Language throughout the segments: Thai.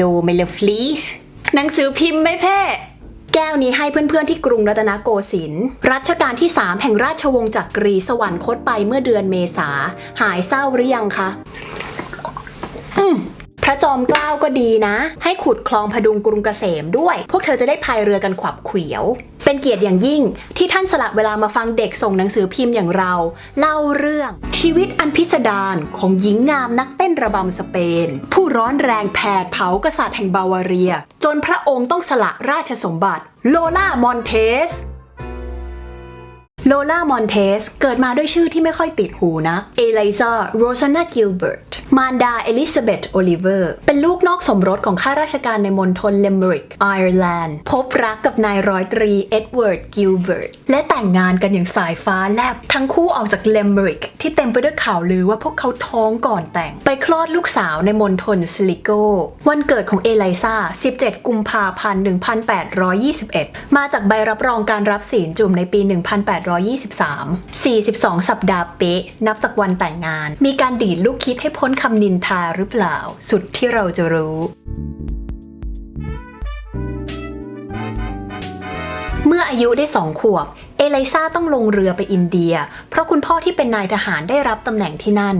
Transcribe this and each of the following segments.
โลเมโลฟลีสหนังสือพิมพ์ไหม่แพ่แก้วนี้ให้เพื่อนๆที่กรุงรัตนโกสินทร์รัชกาลที่ 3 แห่งราชวงศ์จักรีสวรรคตไปเมื่อเดือนเมษา หายเศร้าหรือยังคะอืมพ ระจอมเกล้าก็ดีนะ ให้ขุดคลองพดุงกรุงเกษมด้วย พวกเธอจะได้พายเรือกันขวับเขวียว เป็นเกียรติอย่างยิ่งที่ท่านสละเวลามาฟังเด็กส่งหนังสือพิมพ์อย่างเรา เล่าเรื่องชีวิตอันพิสดารของหญิงงามนักเต้นระบำสเปน ผู้ร้อนแรงแผดเผากษัตริย์แห่งบาวาเรีย จนพระองค์ต้องสละราชสมบัติ โลล่ามอนเทส โลล่ามอนเทสเกิดมาด้วยชื่อที่ไม่ค่อยติดหูนะเอลิซาโรซานากิลเบิร์ต มารดาเอลิซาเบธโอลิเวอร์ เป็นลูกนอกสมรสของข้าราชการในมณฑลเลมบริกไอร์แลนด์ พบรักกับนายร้อยตรีเอ็ดเวิร์ดกิลเบิร์ต และแต่งงานกันอย่างสายฟ้าแลบ ทั้งคู่ออกจากเลมบริกที่เต็มไปด้วยข่าวลือว่าพวกเขาท้องก่อนแต่ง ไปคลอดลูกสาวในมณฑลสลิโก วันเกิดของเอลิซา17 กุมภาพันธ์ 1821 มาจากใบรับรองการรับศีลจุ่มในปี1823 42 สัปดาห์เป๊ะ นับจากวันแต่งงาน มีการดีดลูกคิดให้พ้นคำนินทาหรือเปล่า สุดที่เราจะรู้เมื่ออายุได้สองขวบ เอลิซาต้องลงเรือไปอินเดีย เพราะคุณพ่อที่เป็นนายทหารได้รับตำแหน่งที่นั่น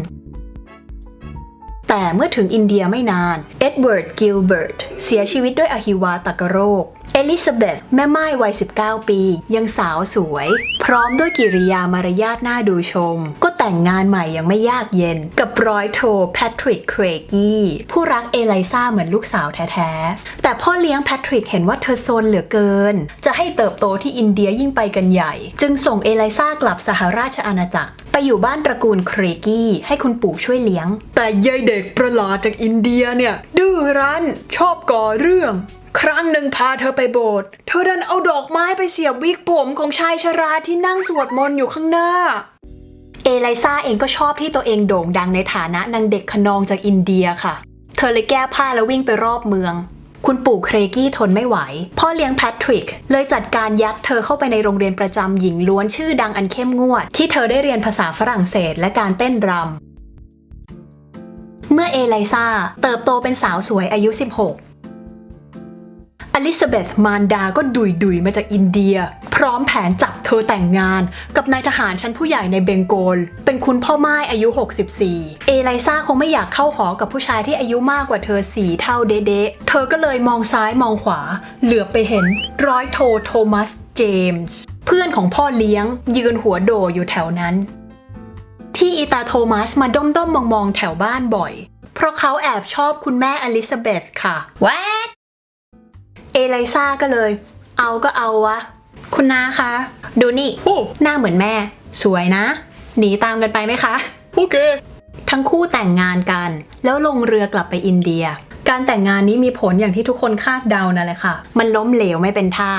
แต่เมื่อถึงอินเดียไม่นาน เอ็ดเวิร์ด กิลเบิร์ต เสียชีวิตด้วยอหิวาตกโรค เอลิซาเบธแม่ไม้วัย 19 ปี ยังสาวสวย พร้อมด้วยกิริยามารยาทน่าดูชม ก็แต่งงานใหม่ยังไม่ยากเย็น กับร้อยโทแพทริกเครกี้ ผู้รักเอลิซาเหมือนลูกสาวแท้ๆ แต่พ่อเลี้ยงแพทริกเห็นว่าเธอโซนเหลือเกิน จะให้เติบโตที่อินเดียยิ่งไปกันใหญ่ จึงส่งเอลิซากลับสหราชอาณาจักร ไปอยู่บ้านตระกูลเครกี้ให้คุณปู่ช่วยเลี้ยง แต่ยายเด็กประหลาดจากอินเดียเนี่ยดื้อรั้นชอบก่อเรื่อง ครั้งหนึ่งพาเธอไปโบสถ์ เธอดันเอาดอกไม้ไปเสียบวิกผมของชายชราที่นั่งสวดมนต์อยู่ข้างหน้า เอลิซาเองก็ชอบที่ตัวเองโด่งดังในฐานะนางเด็กขนองจากอินเดียค่ะ เธอเลยแก้ผ้าแล้ววิ่งไปรอบเมือง คุณปู่เครกี้ทนไม่ไหว พ่อเลี้ยงแพทริก เลยจัดการยัดเธอเข้าไปในโรงเรียนประจำหญิงล้วนชื่อดังอันเข้มงวด ที่เธอได้เรียนภาษาฝรั่งเศสและการเต้นรำเมื่อเอลิซาเติบโตเป็นสาวสวยอายุ 16 อลิซาเบธมารดาก็ดุยดุยมาจากอินเดีย พร้อมแผนจับเธอแต่งงาน กับนายทหารชั้นผู้ใหญ่ในเบงโกล เป็นคุณพ่อไม้อายุ 64 เอลิซาคงไม่อยากเข้าหอกับผู้ชายที่อายุมากกว่าเธอสี่เท่าเดะเธอก็เลยมองซ้ายมองขวา เหลือไปเห็นร้อยโทโทมัสเจมส์เพื่อนของพ่อเลี้ยง ยืนหัวโดอยู่แถวนั้น ที่อีตาโทมัสมาด้อมด้อมมองมองแถวบ้านบ่อย เพราะเขาแอบชอบคุณแม่อลิซาเบธค่ะแวก เอลิซาก็เลย เอาก็เอาวะ คุณนาคะ ดูนี่โอ้ หน้าเหมือนแม่ สวยนะ หนีตามกันไปไหมคะ โอเค ทั้งคู่แต่งงานกัน แล้วลงเรือกลับไปอินเดีย การแต่งงานนี้มีผลอย่างที่ทุกคนคาดเดานั่นแหละค่ะ มันล้มเหลวไม่เป็นท่า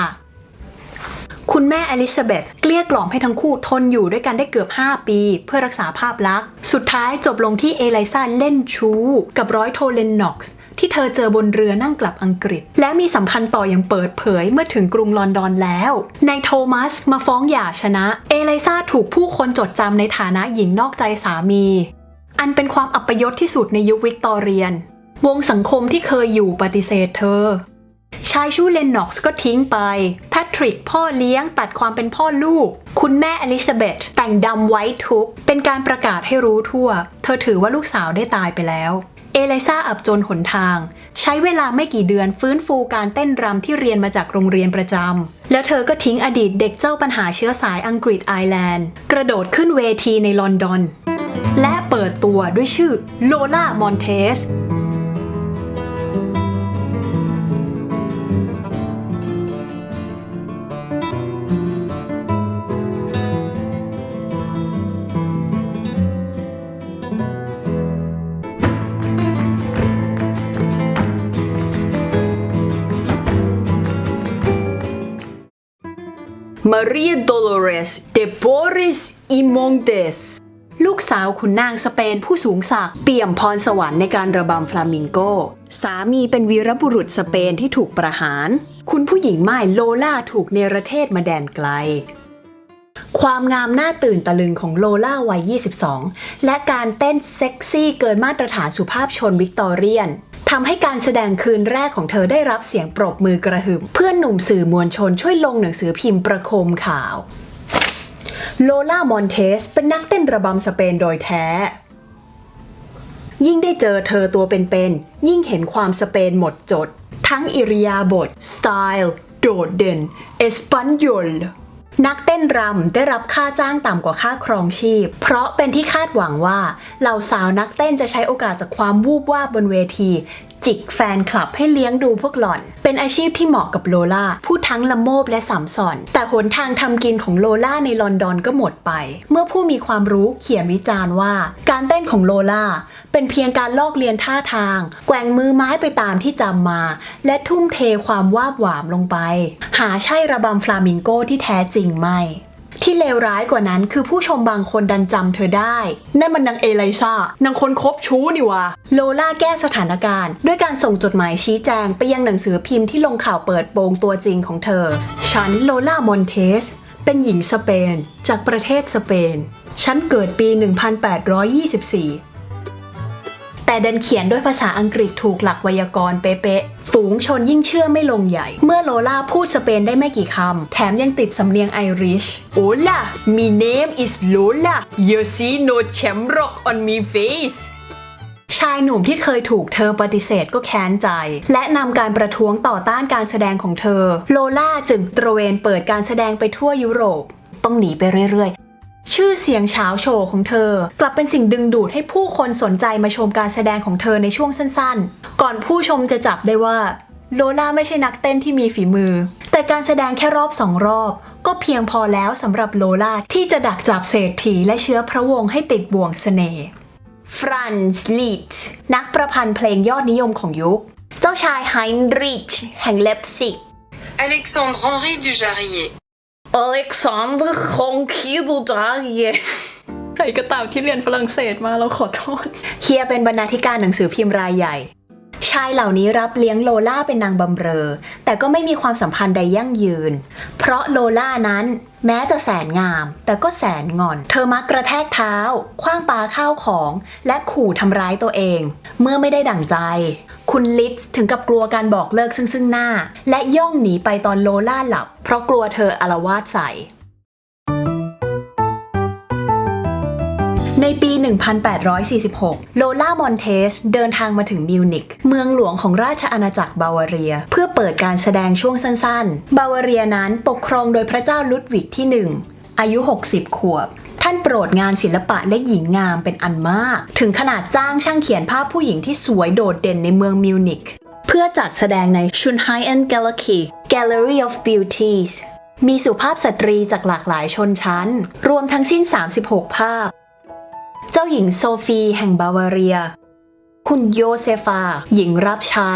คุณแม่อลิซาเบธเกลี้ยกล่อมให้ทั้งคู่ทนอยู่ด้วยกันได้เกือบ 5 ปี เพื่อรักษาภาพลักษณ์ สุดท้ายจบลงที่เอลิซาเล่นชู้ กับร้อยโทเลนน็อกซ์ ที่เธอเจอบนเรือนั่งกลับอังกฤษ และมีสัมพันธ์ต่ออย่างเปิดเผยเมื่อถึงกรุงลอนดอนแล้วนายโทมัสมาฟ้องหย่าชนะ เอลิซาถูกผู้คนจดจำในฐานะหญิงนอกใจสามี อันเป็นความอัปยศที่สุดในยุควิกตอเรียน วงสังคมที่เคยอยู่ปฏิเสธเธอชายชู้เลนน็อกซ์ก็ทิ้งไป แพทริกพ่อเลี้ยงตัดความเป็นพ่อลูก คุณแม่อลิซาเบธแต่งดำไว้ทุก เป็นการประกาศให้รู้ทั่ว เธอถือว่าลูกสาวได้ตายไปแล้ว เอลิซาอับจนหนทาง ใช้เวลาไม่กี่เดือนฟื้นฟูการเต้นรำที่เรียนมาจากโรงเรียนประจำ แล้วเธอก็ทิ้งอดีตเด็กเจ้าปัญหาเชื้อสายอังกฤษไอร์แลนด์ กระโดดขึ้นเวทีในลอนดอน และเปิดตัวด้วยชื่อโลล่ามอนเทส มาเรียโดโลเรสเดโบริสอิมงเดสลูกสาวขุนนางสเปนผู้สูงศักดิ์เปี่ยมพรสวรรค์ในการระบำฟลามิงโก สามีเป็นวีรบุรุษสเปนที่ถูกประหาร คุณผู้หญิงม่ายโลล่าถูกเนรเทศมาแดนไกล ความงามน่าตื่นตะลึงของโลล่าวัย 22 และการเต้นเซ็กซี่เกินมาตรฐานสุภาพชนวิกตอเรียน ทำให้การแสดงคืนแรกของเธอได้รับเสียงปรบมือกระหึ่ม เพื่อนหนุ่มสื่อมวลชนช่วยลงหนังสือพิมพ์ประโคมข่าว โลล่ามอนเทส เป็นนักเต้นระบำสเปนโดยแท้ ยิ่งได้เจอเธอตัวเป็นๆ ยิ่งเห็นความสเปนหมดจด ทั้งอิริยาบถสไตล์ โดดเด่น เอสปันยล นักเต้นรำได้รับค่าจ้างต่ำกว่าค่าครองชีพ เพราะเป็นที่คาดหวังว่าเหล่าสาวนักเต้นจะใช้โอกาสจากความวูบวาบบนเวที จิกแฟนคลับให้เลี้ยงดูพวกหล่อน เป็นอาชีพที่เหมาะกับโลล่าผู้ทั้งละโมบและสามสอน แต่หนทางทำกินของโลล่าในลอนดอนก็หมดไป เมื่อผู้มีความรู้เขียนวิจารณ์ว่า การเต้นของโลล่าเป็นเพียงการลอกเลียนท่าทาง แกว่งมือไม้ไปตามที่จำมา และทุ่มเทความวาบหวามลงไป หาใช่ระบำฟลามิงโกที่แท้จริงไม่ ที่เลวร้ายกว่านั้นคือผู้ชมบางคนดันจำเธอได้นั่นมันนางเอไลซ่านางคนคบชู้นี่วะโลล่าแก้สถานการณ์ ด้วยการส่งจดหมายชี้แจงไปยังหนังสือพิมพ์ที่ลงข่าวเปิดโปงตัวจริงของเธอ ฉันโลล่ามอนเทส เป็นหญิงสเปน จากประเทศสเปน ฉันเกิดปี 1824 แต่ดันเขียนด้วยภาษาอังกฤษถูกหลักไวยากรณ์เป๊ะๆ ฝูงชนยิ่งเชื่อไม่ลงใหญ่ เมื่อโลล่าพูดสเปนได้ไม่กี่คำ แถมยังติดสำเนียงไอริช Hola my name is Lola you see no shamrock on me face ชายหนุ่มที่เคยถูกเธอปฏิเสธก็แค้นใจ และนำการประท้วงต่อต้านการแสดงของเธอ โลล่าจึงตระเวนเปิดการแสดงไปทั่วยุโรป ต้องหนีไปเรื่อยๆ ชื่อเสียงเช้าโชว์ของเธอ กลับเป็นสิ่งดึงดูดให้ผู้คนสนใจมาชมการแสดงของเธอในช่วงสั้นๆ ก่อนผู้ชมจะจับได้ว่าโลล่าไม่ใช่นักเต้นที่มีฝีมือ แต่การแสดงแค่รอบสองรอบ ก็เพียงพอแล้วสำหรับโลล่าที่จะดักจับเศรษฐีและเชื้อพระวงศ์ให้ติดบ่วงเสน่ห์ฟรานซ์ลีตนักประพันธ์เพลงยอดนิยมของยุค เจ้าชายไฮนริชแห่งเลปซิก Alexandre Henri du Jarrier. อเล็กซานเดอร์คองคีดูดา เยใครก็ตามที่เรียนฝรั่งเศสมาเราขอโทษ เฮียเป็นบรรณาธิการหนังสือพิมพ์รายใหญ่ ชายเหล่านี้รับเลี้ยงโลล่าเป็นนางบำเรอ แต่ก็ไม่มีความสัมพันธ์ใดยั่งยืน เพราะโลล่านั้นแม้จะแสนงาม แต่ก็แสนงอน เธอมักกระแทกเท้า คว้างปาข้าวของ และขู่ทำร้ายตัวเอง เมื่อไม่ได้ดั่งใจ คุณลิซถึงกับกลัวการบอกเลิกซึ่งซึ่งหน้า และย่องหนีไปตอนโลล่าหลับ เพราะกลัวเธออารวาสใส่ในปี 1846 โลล่ามอนเทสเดินทางมาถึงมิวนิก เมืองหลวงของราชอาณาจักรบาวาเรีย เพื่อเปิดการแสดงช่วงสั้นๆ บาวาเรียนั้นปกครองโดยพระเจ้าลุดวิกที่ 1 อายุ 60 ขวบ ท่านโปรดงานศิลปะและหญิงงามเป็นอันมาก ถึงขนาดจ้างช่างเขียนภาพผู้หญิงที่สวยโดดเด่นในเมืองมิวนิกเพื่อจัดแสดงใน Schönheiten Galerie Gallery of Beauties มีสุภาพสตรีจากหลากหลายชนชั้น รวมทั้งสิ้น 36 ภาพ เจ้าหญิงโซฟีแห่งบาวาเรีย คุณโยเซฟา หญิงรับใช้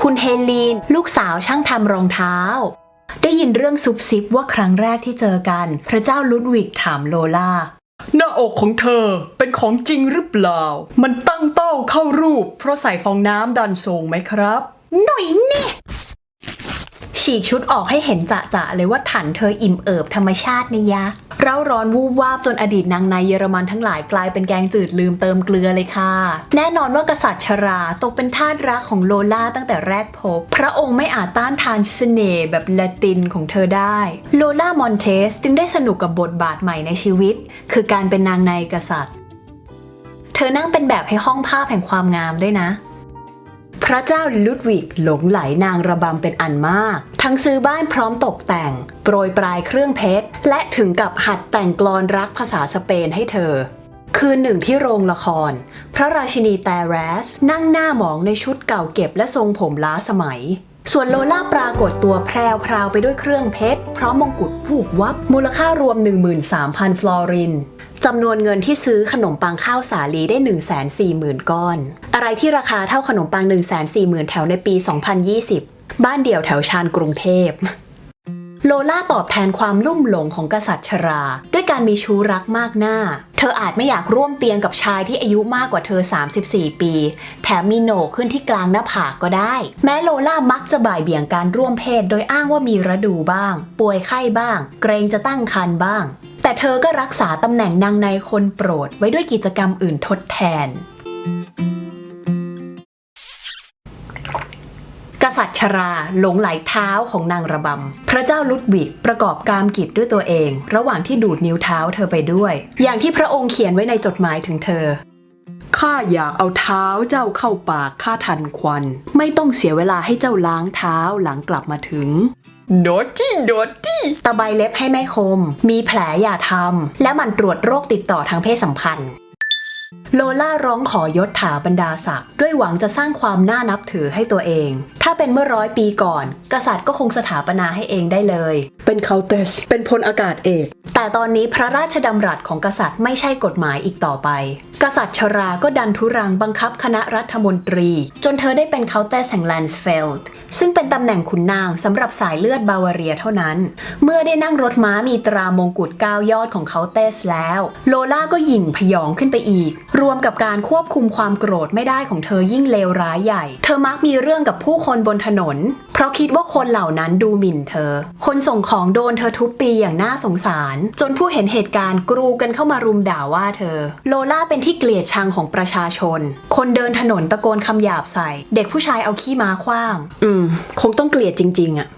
คุณเฮลีน ลูกสาวช่างทำรองเท้า ได้ยินเรื่องซุบซิบว่าครั้งแรกที่เจอกัน พระเจ้าลุดวิกถามโลล่า หน้าอกของเธอเป็นของจริงหรือเปล่า มันตั้งเต้าเข้ารูป เพราะใส่ฟองน้ำดันสูงไหมครับ หน่อยเนี่ย ฉีกชุดออกให้เห็นจะจะๆเลยว่าถันเธออิ่มเอิบธรรมชาตินะยะเร่าร้อนวูบวาบจนอดีตนางในเยอรมันทั้งหลายกลายเป็นแกงจืดลืมเติมเกลือเลยค่ะ แน่นอนว่ากษัตริย์ชราตกเป็นทาสรักของโลล่าตั้งแต่แรกพบ พระองค์ไม่อาจต้านทานเสน่ห์แบบละตินของเธอได้ โลล่ามอนเทสจึงได้สนุกกับบทบาทใหม่ในชีวิต คือการเป็นนางในกษัตริย์ เธอนั่งเป็นแบบให้ห้องภาพแห่งความงามด้วยนะ พระเจ้าลุดวิกหลงไหลนางระบำเป็นอันมาก ทั้งซื้อบ้านพร้อมตกแต่ง โปรยปลายเครื่องเพชร และถึงกับหัดแต่งกลอนรักภาษาสเปนให้เธอ คืนหนึ่งที่โรงละคร พระราชินีแตเรสนั่งหน้าหมองในชุดเก่าเก็บและทรงผมล้าสมัย ส่วนโลล่าปรากฏตัวแพรวพราวไปด้วยเครื่องเพชรพร้อมมงกุฎผูกวับ มูลค่ารวม 13,000 ฟลอรินจำนวนเงินที่ซื้อขนมปังข้าวสาลีได้ 140,000 ก้อน อะไรที่ราคาเท่าขนมปัง 140,000 แถวในปี 2020 บ้านเดี่ยวแถวชานกรุงเทพ โลล่าตอบแทนความลุ่มหลงของกษัตริย์ชรา ด้วยการมีชู้รักมากหน้า เธออาจไม่อยากร่วมเตียงกับชายที่อายุมากกว่าเธอ 34 ปี แถมมีโหนกขึ้นที่กลางหน้าผากก็ได้ แม้โลล่ามักจะบ่ายเบี่ยงการร่วมเพศ โดยอ้างว่ามีระดูบ้าง ป่วยไข้บ้าง เกรงจะตั้งครรภ์บ้าง แต่เธอก็รักษาตำแหน่งนางในคนโปรดไว้ด้วยกิจกรรมอื่นทดแทน ษัตริย์ชราหลงไหลเท้าของนางระบำ พระเจ้าลุดวิกประกอบกามกิจด้วยตัวเอง ระหว่างที่ดูดนิ้วเท้าเธอไปด้วย อย่างที่พระองค์เขียนไว้ในจดหมายถึงเธอข้าอยากเอาเท้าเจ้าเข้าปากข้าทันควัน ไม่ต้องเสียเวลาให้เจ้าล้างเท้าหลังกลับมาถึงโดดจี้โดดจี้ตะไบเล็บให้ไม่คม มีแผลอย่าทำและหมันตรวจโรคติดต่อทางเพศสัมพันธ์ โลล่าร้องขอยศถาบรรดาศักดิ์ด้วยหวังจะสร้างความน่านับถือให้ตัวเอง ถ้าเป็นเมื่อร้อยปีก่อน กษัตริย์ก็คงสถาปนาให้เองได้เลย เป็นเคาเตสเป็นพลอากาศเอก แต่ตอนนี้พระราชดำรัสของกษัตริย์ไม่ใช่กฎหมายอีกต่อไป กษัตริย์ชราก็ดันทุรังบังคับคณะรัฐมนตรี จนเธอได้เป็นเคาเตสแห่งแลนสเฟลด์ ซึ่งเป็นตำแหน่งขุนนางสำหรับสายเลือดบาวาเรียเท่านั้น เมื่อได้นั่งรถม้ามีตรามงกุฎก้ายอดของเคาเตสแล้ว โลล่าก็หยิ่งพยองขึ้นไปอีก รวมกับการควบคุมความโกรธไม่ได้ของเธอยิ่งเลวร้ายใหญ่ เธอมักมีเรื่องกับผู้คนบนถนน เพราะคิดว่าคนเหล่านั้นดูหมิ่นเธอ คนส่งของโดนเธอทุบตีอย่างน่าสงสาร จนผู้เห็นเหตุการณ์กรูกันเข้ามารุมด่าว่าเธอ โลล่าเป็นที่เกลียดชังของประชาชน คนเดินถนนตะโกนคำหยาบใส่ เด็กผู้ชายเอาขี้ม้าคว้าง อืมคงต้องเกลียดจริง ๆอะ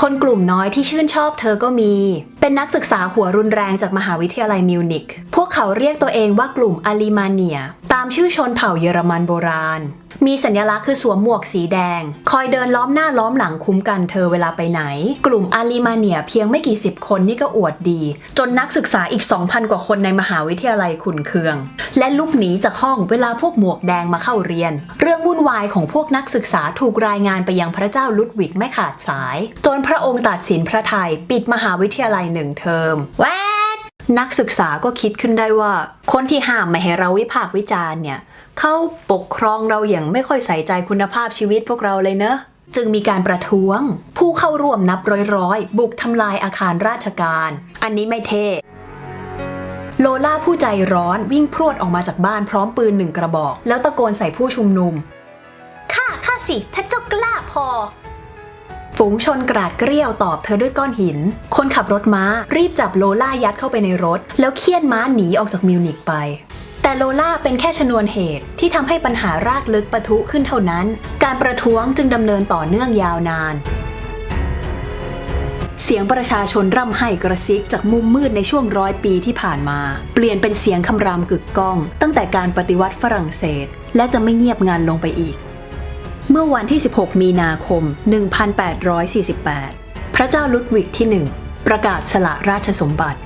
คนกลุ่มน้อยที่ชื่นชอบเธอก็มี เป็นนักศึกษาหัวรุนแรงจากมหาวิทยาลัยมิวนิก พวกเขาเรียกตัวเองว่ากลุ่มอาลิมาเนีย ตามชื่อชนเผ่าเยอรมันโบราณ มีสัญลักษณ์คือสวมหมวกสีแดง คอยเดินล้อมหน้าล้อมหลังคุ้มกันเธอเวลาไปไหน กลุ่มอาลิมาเนียเพียงไม่กี่สิบคนนี่ก็อวดดี จนนักศึกษาอีก 2,000 กว่าคนในมหาวิทยาลัยขุนเคือง และลุกหนีจากห้องเวลาพวกหมวกแดงมาเข้าเรียน เรื่องวุ่นวายของพวกนักศึกษาถูกรายงานไปยังพระเจ้าลุดวิกไม่ขาดสาย จนพระองค์ตัดสินพระทัยปิดมหาวิทยาลัยหนึ่งเทอมแวดนักศึกษาก็คิดขึ้นได้ว่า คนที่ห้ามไม่ให้เราวิพากษ์วิจารณ์เนี่ย เขาปกครองเราอย่างไม่ค่อยใส่ใจคุณภาพชีวิตพวกเราเลยเนอะจึงมีการประท้วง ผู้เข้าร่วมนับร้อยๆ บุกทำลายอาคารราชการ อันนี้ไม่เท่โลล่าผู้ใจร้อนวิ่งพรวดออกมาจากบ้านพร้อมปืนหนึ่งกระบอก แล้วตะโกนใส่ผู้ชุมนุมข้าข้าสิถ้าเจ้ากล้าพอ ฝูงชนกราดเกรี้ยวตอบเธอด้วยก้อนหิน คนขับรถม้ารีบจับโลล่ายัดเข้าไปในรถ แล้วเคี่ยนม้าหนีออกจากมิวนิกไป แต่โลล่าเป็นแค่ชนวนเหตุที่ทำให้ปัญหารากลึกปะทุขึ้นเท่านั้น การประท้วงจึงดำเนินต่อเนื่องยาวนานเสียงประชาชนร่ำไห้กระซิกจากมุมมืดในช่วงร้อยปีที่ผ่านมา เปลี่ยนเป็นเสียงคำรามกึกก้อง ตั้งแต่การปฏิวัติฝรั่งเศส และจะไม่เงียบงันลงไปอีก เมื่อวันที่ 16 มีนาคม 1848 พระเจ้าลุดวิกที่ 1 ประกาศสละราชสมบัติ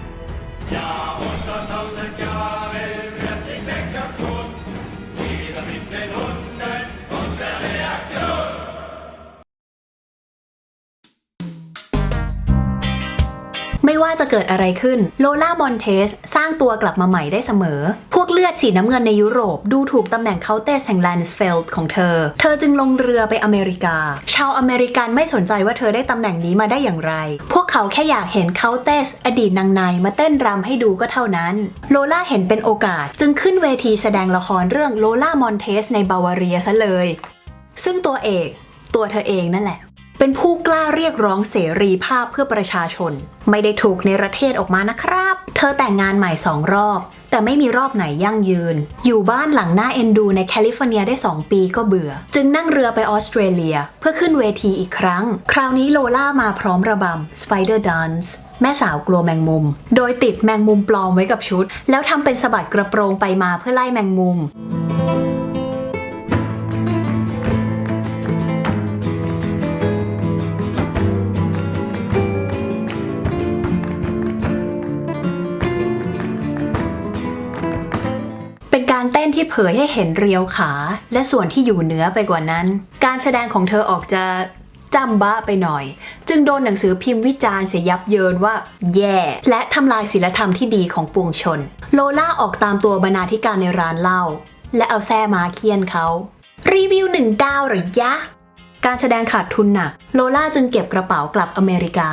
ไม่ว่าจะเกิดอะไรขึ้นโลล่ามอนเทสสร้างตัวกลับมาใหม่ได้เสมอ พวกเลือดสีน้ำเงินในยุโรปดูถูกตำแหน่งเคาน์เตสแห่งแลนส์เฟลด์ของเธอ เธอจึงลงเรือไปอเมริกา ชาวอเมริกันไม่สนใจว่าเธอได้ตำแหน่งนี้มาได้อย่างไร พวกเขาแค่อยากเห็นเคาน์เตสอดีตนางในมาเต้นรำให้ดูก็เท่านั้น โลล่าเห็นเป็นโอกาสจึงขึ้นเวทีแสดงละครเรื่องโลล่ามอนเทสในบาวาเรียซะเลย ซึ่งตัวเอกตัวเธอเองนั่นแหละ เป็นผู้กล้าเรียกร้องเสรีภาพเพื่อประชาชน ไม่ได้ถูกในประเทศออกมานะครับ เธอแต่งงานใหม่สองรอบ แต่ไม่มีรอบไหนยั่งยืน อยู่บ้านหลังหน้าเอนดูในแคลิฟอร์เนียได้ 2 ปีก็เบื่อ จึงนั่งเรือไปออสเตรเลีย เพื่อขึ้นเวทีอีกครั้ง คราวนี้โลล่ามาพร้อมระบำ Spider Dance แม่สาวกลัวแมงมุม โดยติดแมงมุมปลอมไว้กับชุด แล้วทำเป็นสะบัดกระโปรงไปมาเพื่อไล่แมงมุม เต้นที่เผยให้เห็นเรียวขา และส่วนที่อยู่เหนือไปกว่านั้น การแสดงของเธอออกจะจำบ้าไปหน่อย จึงโดนหนังสือพิมพ์วิจารณ์เสียยับเยินว่าแย่และทำลายศีลธรรมที่ดีของปวงชน โลล่าออกตามตัวบรรณาธิการในร้านเหล้าและเอาแซ่มาเคียนเขา รีวิวหนึ่งดาวหรือยะ การแสดงขาดทุนหนัก โลล่าจึงเก็บกระเป๋ากลับอเมริกา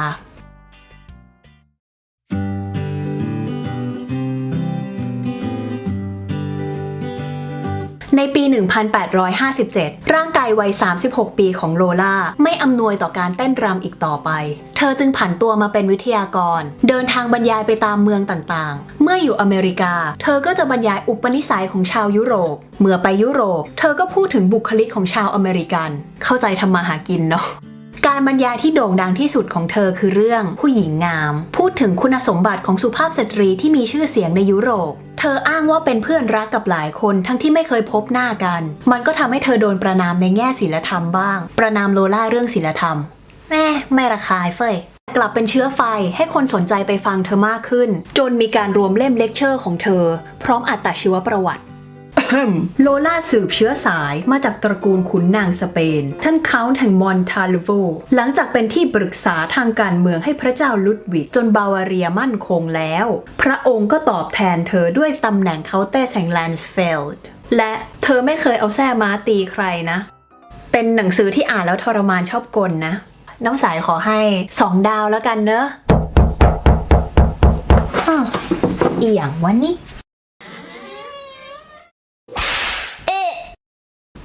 ในปี 1857 ร่างกายวัย 36 ปีของโลล่าไม่อำนวยต่อการเต้นรำอีกต่อไป เธอจึงผันตัวมาเป็นวิทยากร เดินทางบรรยายไปตามเมืองต่างๆ เมื่ออยู่อเมริกา เธอก็จะบรรยายอุปนิสัยของชาวยุโรป เมื่อไปยุโรป เธอก็พูดถึงบุคลิกของชาวอเมริกัน เข้าใจทำมาหากินเนาะ การบรรยายที่โด่งดังที่สุดของเธอคือเรื่องผู้หญิงงาม พูดถึงคุณสมบัติของสุภาพสตรีที่มีชื่อเสียงในยุโรปเธออ้างว่าเป็นเพื่อนรักกับหลายคนทั้งที่ไม่เคยพบหน้ากัน มันก็ทำให้เธอโดนประนามในแง่ศีลธรรมบ้าง ประนามโลล่าเรื่องศีลธรรมแม่ไม่ระคายเฟยกลับเป็นเชื้อไฟให้คนสนใจไปฟังเธอมากขึ้น จนมีการรวมเล่มเลคเชอร์ของเธอ พร้อมอัตชีวประวัติ โลล่าสืบเชื้อสายมาจากตระกูลขุนนางสเปน ท่านเขาแห่งมอนทาลโว หลังจากเป็นที่ปรึกษาทางการเมืองให้พระเจ้าลุดวิกจนบาวาเรียมั่นคงแล้ว พระองค์ก็ตอบแทนเธอด้วยตำแหน่งเคาน์เตสแห่งแลนส์เฟลด์และเธอไม่เคยเอาแส้ม้าตีใครนะ เป็นหนังสือที่อ่านแล้วทรมานชอบกลนะน้องสายขอให้สองดาวแล้วกันเนอะอ้าวอียงวันนี้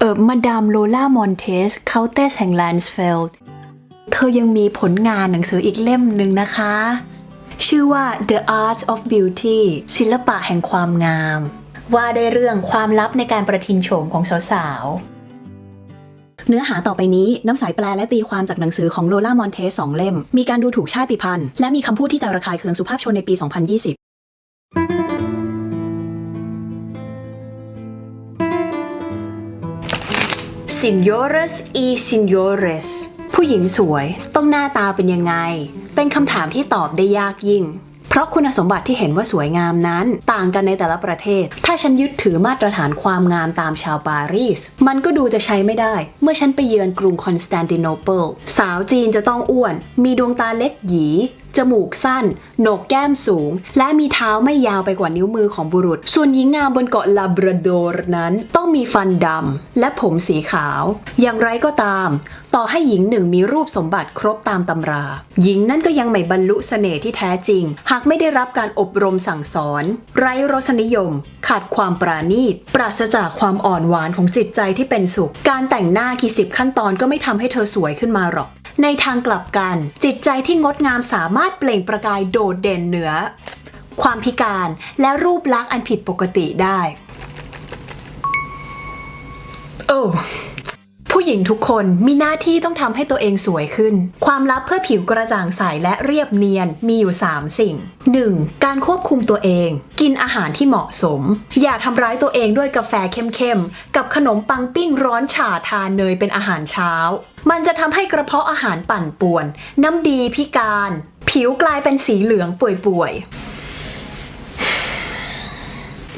เออมาดามโลล่ามอนเทสเคาเตสแห่งแลนส์เฟลด์เธอยังมีผลงานหนังสืออีกเล่มหนึ่งนะคะ ชื่อว่า The Art of Beauty ศิลปะแห่งความงาม ว่าด้วยเรื่องความลับในการประทินโฉมของสาวๆ เนื้อหาต่อไปนี้น้ำสายแปลและตีความจากหนังสือของโลล่ามอนเทสสองเล่ม มีการดูถูกชาติพันธุ์ และมีคำพูดที่จะระคายเคืองสุภาพชนในปี 2020 Senores y Senores ผู้หญิงสวยต้องหน้าตาเป็นยังไง เป็นคำถามที่ตอบได้ยากยิ่ง เพราะคุณสมบัติที่เห็นว่าสวยงามนั้น ต่างกันในแต่ละประเทศ ถ้าฉันยึดถือมาตรฐานความงามตามชาวปารีส มันก็ดูจะใช้ไม่ได้ เมื่อฉันไปเยือนกรุงคอนสแตนติโนเปิล สาวจีนจะต้องอ้วน มีดวงตาเล็กหยี จมูกสั้น โหนกแก้มสูง และมีเท้าไม่ยาวไปกว่านิ้วมือของบุรุษ ส่วนหญิงงามบนเกาะลาบราดอร์นั้นต้องมีฟันดำและผมสีขาว อย่างไรก็ตาม ต่อให้หญิงหนึ่งมีรูปสมบัติครบตามตำรา หญิงนั่นก็ยังไม่บรรลุเสน่ห์ที่แท้จริง หากไม่ได้รับการอบรมสั่งสอน ไร้รสนิยม ขาดความปราณีต ปราศจากความอ่อนหวานของจิตใจที่เป็นสุข การแต่งหน้ากี่สิบขั้นตอนก็ไม่ทำให้เธอสวยขึ้นมาหรอก ในทางกลับกัน จิตใจที่งดงามสามารถเปล่งประกายโดดเด่นเหนือ ความพิการและรูปลักษณ์อันผิดปกติได้ โอ้ ผู้หญิงทุกคนมีหน้าที่ต้องทำให้ตัวเองสวยขึ้น ความลับเพื่อผิวกระจ่างใสและเรียบเนียนมีอยู่ 3 สิ่ง 1. การควบคุมตัวเอง กินอาหารที่เหมาะสม อย่าทำร้ายตัวเองด้วยกาแฟเข้มๆ กับขนมปังปิ้งร้อนฉ่าทานเนยเป็นอาหารเช้า มันจะทำให้กระเพาะอาหารปั่นป่วน น้ำดีพิการ ผิวกลายเป็นสีเหลืองป่วยๆ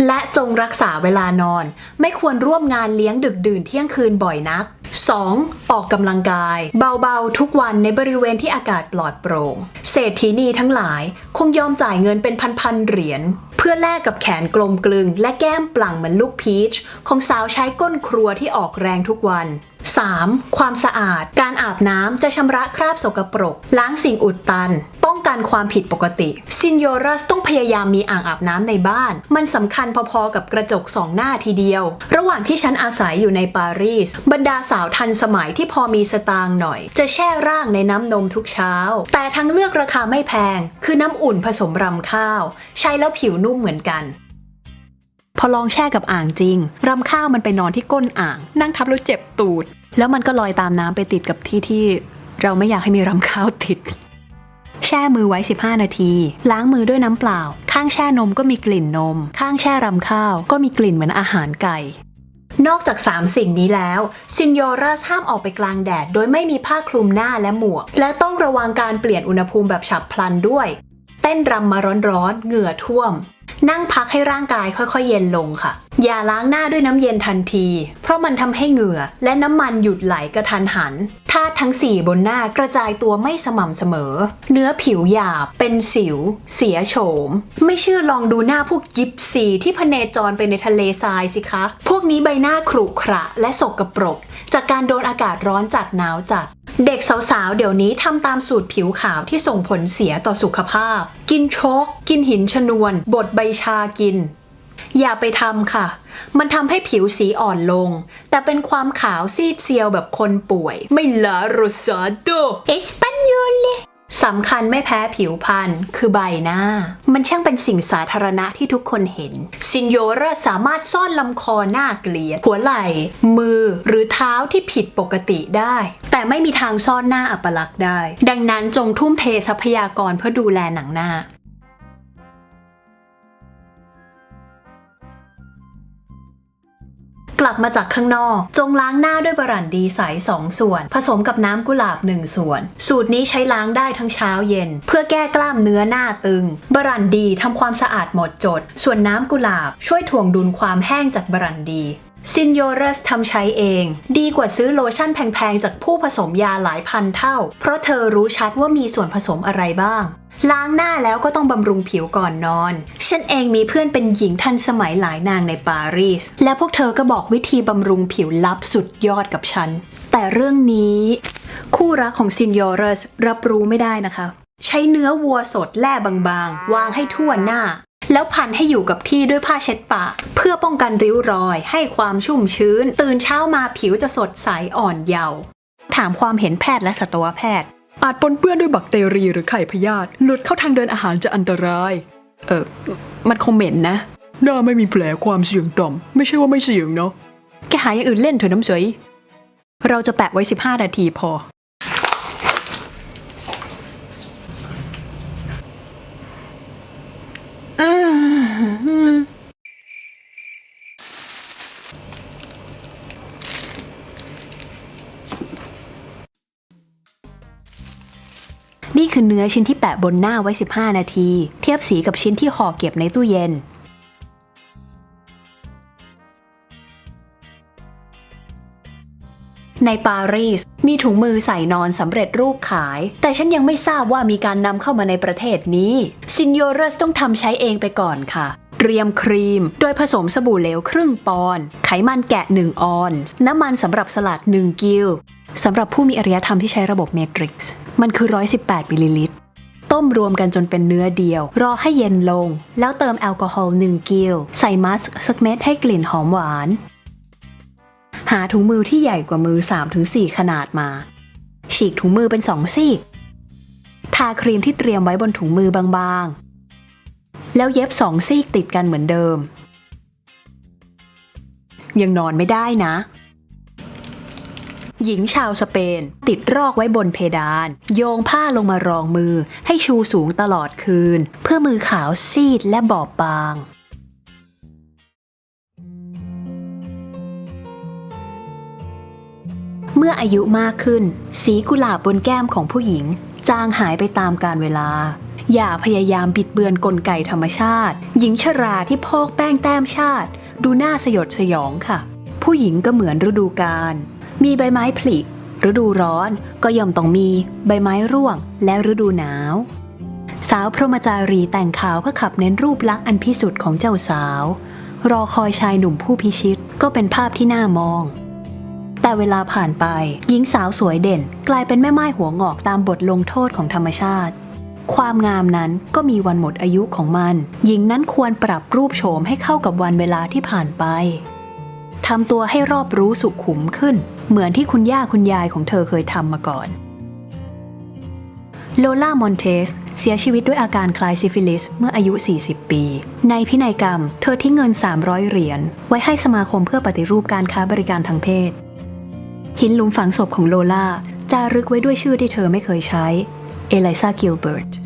และจงรักษาเวลานอน ไม่ควรร่วมงานเลี้ยงดึกดื่นเที่ยงคืนบ่อยนัก 2. ออกกำลังกาย เบาๆ ทุกวันในบริเวณที่อากาศปลอดโปร่งเศรษฐีนีทั้งหลาย คงยอมจ่ายเงินเป็นพันๆเหรียญเพื่อแลกกับแขนกลมกลึง และแก้มปลั่งเหมือนลูกพีชของสาวใช้ก้นครัวที่ออกแรงทุกวัน 3. ความสะอาด การอาบน้ำจะชำระคราบสกปรก ล้างสิ่งอุดตัน ป้องกันความผิดปกติซินโยรัสต้องพยายามมีอ่างอาบน้ำในบ้าน มันสำคัญพอๆกับกระจกสองหน้าทีเดียว ระหว่างที่ฉันอาศัยอยู่ในปารีส บรรดาสาวทันสมัยที่พอมีสตางค์หน่อย จะแช่ร่างในน้ำนมทุกเช้า แต่ทางเลือกราคาไม่แพง คือน้ำอุ่นผสมรำข้าว ใช้แล้วผิวนุ่มเหมือนกัน พอลองแช่กับอ่างจริงรำข้าวมันไปนอนที่ก้นอ่าง นั่งทับแล้วเจ็บตูด แล้วมันก็ลอยตามน้ำไปติดกับที่ที่ เราไม่อยากให้มีรำข้าวติด แช่มือไว้ 15 นาที ล้างมือด้วยน้ำเปล่า ข้างแช่นมก็มีกลิ่นนม ข้างแช่รำข้าวก็มีกลิ่นเหมือนอาหารไก่นอกจาก 3 สิ่งนี้แล้วซินโยรัสห้ามออกไปกลางแดด โดยไม่มีผ้าคลุมหน้าและหมวก และต้องระวังการเปลี่ยนอุณหภูมิแบบฉับพลันด้วย เต้นรำมาร้อนๆ เหงื่อท่วม นั่งพักให้ร่างกายค่อยๆ เย็นลงค่ะ อย่าล้างหน้าด้วยน้ำเย็นทันที เพราะมันทำให้เหงื่อ และน้ำมันหยุดไหลกระทันหันธาตุทั้ง 4 บนหน้ากระจายตัวไม่สม่ำเสมอ เนื้อผิวหยาบ เป็นสิว เสียโฉม ไม่เชื่อลองดูหน้าพวกยิปซีที่พเนจรไปในทะเลทรายสิคะ พวกนี้ใบหน้าขรุขระและสกรปรก จากการโดนอากาศร้อนจัดหนาวจัดเด็กสาวๆ เดี๋ยวนี้ทำตามสูตรผิวขาวที่ส่งผลเสียต่อสุขภาพ กินโชก กินหินชนวน บดใบชากิน อย่าไปทำค่ะ มันทำให้ผิวสีอ่อนลง แต่เป็นความขาวซีดเซียวแบบคนป่วย ไม่ลาโรซาโดเอสปันโยเล สำคัญไม่แพ้ผิวพรรณคือใบหน้า มันช่างเป็นสิ่งสาธารณะที่ทุกคนเห็น ซินโยราสามารถซ่อนลำคอหน้าเกลียด หัวไหล่ มือหรือเท้าที่ผิดปกติได้ แต่ไม่มีทางซ่อนหน้าอัปลักษณ์ได้ ดังนั้นจงทุ่มเททรัพยากรเพื่อดูแลหนังหน้า กลับมาจากข้างนอก จงล้างหน้าด้วยบรันดีใส2ส่วน ผสมกับน้ำกุหลาบ 1 ส่วน สูตรนี้ใช้ล้างได้ทั้งเช้าเย็น เพื่อแก้กล้ามเนื้อหน้าตึง บรันดีทำความสะอาดหมดจด ส่วนน้ำกุหลาบ ช่วยถ่วงดุลความแห้งจากบรันดีซินโยเรสทำใช้เอง ดีกว่าซื้อโลชั่นแพงๆ จากผู้ผสมยาหลายพันเท่า เพราะเธอรู้ชัดว่ามีส่วนผสมอะไรบ้าง ล้างหน้าแล้วก็ต้องบำรุงผิวก่อนนอน ฉันเองมีเพื่อนเป็นหญิงทันสมัยหลายนางในปารีส และพวกเธอก็บอกวิธีบำรุงผิวลับสุดยอดกับฉัน แต่เรื่องนี้ คู่รักของซินโยรัสรับรู้ไม่ได้นะคะ ใช้เนื้อวัวสดแล่บางๆ วางให้ทั่วหน้า แล้วพันให้อยู่กับที่ด้วยผ้าเช็ดปาก เพื่อป้องกันริ้วรอย ให้ความชุ่มชื้น ตื่นเช้ามาผิวจะสดใสอ่อนเยาว์ถามความเห็นแพทย์และสัตวแพทย์ อาจปนเปื้อนด้วยแบักเตอรีหรือไข่พยาธิหลุดเข้าทางเดินอาหารจะอันตราย เออมันคงเหม็นนะ หน้าไม่มีแผลความเสี่ยงต่ำไม่ใช่ว่าไม่เสี่ยงเนาะแกหาอย่างอื่นเล่นเถอะน้ำใสเราจะแปะไว้ 15 นาทีพอ เนื้อชิ้นที่แปะบนหน้าไว้ 15 นาที เทียบสีกับชิ้นที่ห่อเก็บในตู้เย็น ในปารีสมีถุงมือใส่นอนสำเร็จรูปขาย แต่ฉันยังไม่ทราบว่ามีการนำเข้ามาในประเทศนี้ซินโยเรสต้องทำใช้เองไปก่อนค่ะเตรียมครีม โดยผสมสบู่เหลวครึ่งปอนด์ไขมันแกะ 1 ออนซ์น้ำมันสำหรับสลัด 1 กิล สำหรับผู้มีอารยธรรมที่ใช้ระบบเมทริกซ์มันคือ 118 มิลลิลิตร ต้มรวมกันจนเป็นเนื้อเดียว รอให้เย็นลง แล้วเติมแอลกอฮอล์1กิลใส่มัสก์สักเม็ดให้กลิ่นหอมหวาน หาถุงมือที่ใหญ่กว่ามือ 3-4 ขนาดมา ฉีกถุงมือเป็นสองซีก ทาครีมที่เตรียมไว้บนถุงมือบางๆ แล้วเย็บสองซีกติดกันเหมือนเดิม ยังนอนไม่ได้นะ หญิงชาวสเปน ติดรอกไว้บนเพดาน โยงผ้าลงมารองมือให้ชูสูงตลอดคืน เพื่อมือขาวซีดและบอบบางเมื่ออายุมากขึ้น สีกุหลาบบนแก้มของผู้หญิง จางหายไปตามกาลเวลา อย่าพยายามบิดเบือนกลไกธรรมชาติ หญิงชราที่พอกแป้งแต้มชาติ ดูน่าสยดสยองค่ะ ผู้หญิงก็เหมือนฤดูกาล มีใบไม้ผลิฤดูร้อนก็ย่อมต้องมีใบไม้ร่วงและฤดูหนาว สาวพรหมจารีแต่งขาวเพื่อขับเน้นรูปลักษณ์อันพิสุทธิ์ของเจ้าสาว รอคอยชายหนุ่มผู้พิชิตก็เป็นภาพที่น่ามอง แต่เวลาผ่านไปหญิงสาวสวยเด่น กลายเป็นแม่ไม้หัวงอกตามบทลงโทษของธรรมชาติ ความงามนั้นก็มีวันหมดอายุของมัน หญิงนั้นควรปรับรูปโฉมให้เข้ากับวันเวลาที่ผ่านไปทำตัวให้รอบรู้สุขุมขึ้น เหมือนที่คุณย่าคุณยายของเธอเคยทำมาก่อน โลล่ามอนเทสเสียชีวิตด้วยอาการคล้ายซิฟิลิสเมื่ออายุ 40 ปี ในพินัยกรรม เธอทิ้งเงิน 300 เหรียญไว้ให้สมาคมเพื่อปฏิรูปการค้าบริการทางเพศ หินหลุมฝังศพของโลล่าจารึกไว้ด้วยชื่อที่เธอไม่เคยใช้ เอลิซากิลเบิร์ต